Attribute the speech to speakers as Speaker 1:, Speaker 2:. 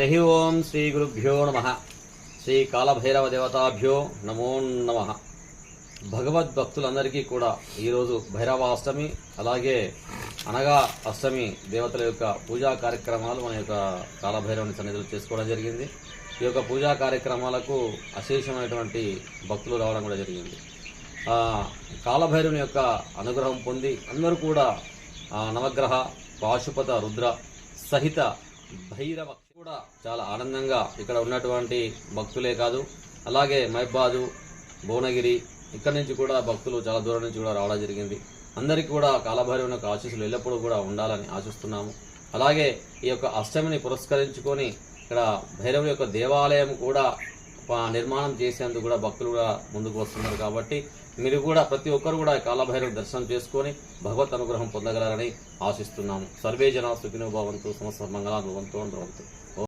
Speaker 1: హరి ఓం శ్రీ గురుభ్యో నమ. శ్రీ కాలభైరవ దేవతాభ్యో నమో నమ. భగవద్భక్తులందరికీ కూడా ఈరోజు భైరవ అష్టమి అలాగే అనగా అష్టమి దేవతల యొక్క పూజా కార్యక్రమాలు మన యొక్క కాలభైరవుని సన్నిధిలో చేసుకోవడం జరిగింది. ఈ యొక్క పూజా కార్యక్రమాలకు అశేషమైనటువంటి భక్తులు రావడం కూడా జరిగింది. కాలభైరవుని యొక్క అనుగ్రహం పొంది అందరూ కూడా నవగ్రహ పాశుపత రుద్ర సహిత భైరవ కూడా చాలా ఆనందంగా ఇక్కడ ఉన్నటువంటి భక్తులే కాదు అలాగే మైబాదు భువనగిరి ఇక్కడ నుంచి కూడా భక్తులు చాలా దూరం నుంచి కూడా రావడం జరిగింది. అందరికీ కూడా కాలభైరవుని యొక్క ఆశీస్సులు ఎల్లప్పుడూ కూడా ఉండాలని ఆశిస్తున్నాము. అలాగే ఈ యొక్క అష్టమిని పురస్కరించుకొని ఇక్కడ భైరవుని యొక్క దేవాలయం కూడా నిర్మాణం చేసేందుకు కూడా భక్తులు కూడా ముందుకు వస్తున్నారు కాబట్టి మీరు కూడా ప్రతి ఒక్కరు కూడా కాలభైరవ దర్శనం చేసుకొని భగవత్ అనుగ్రహం పొందగలరని ఆశిస్తున్నాము. సర్వే జనా సుఖినో భవంతు సమస్త మంగళాలు భవంతు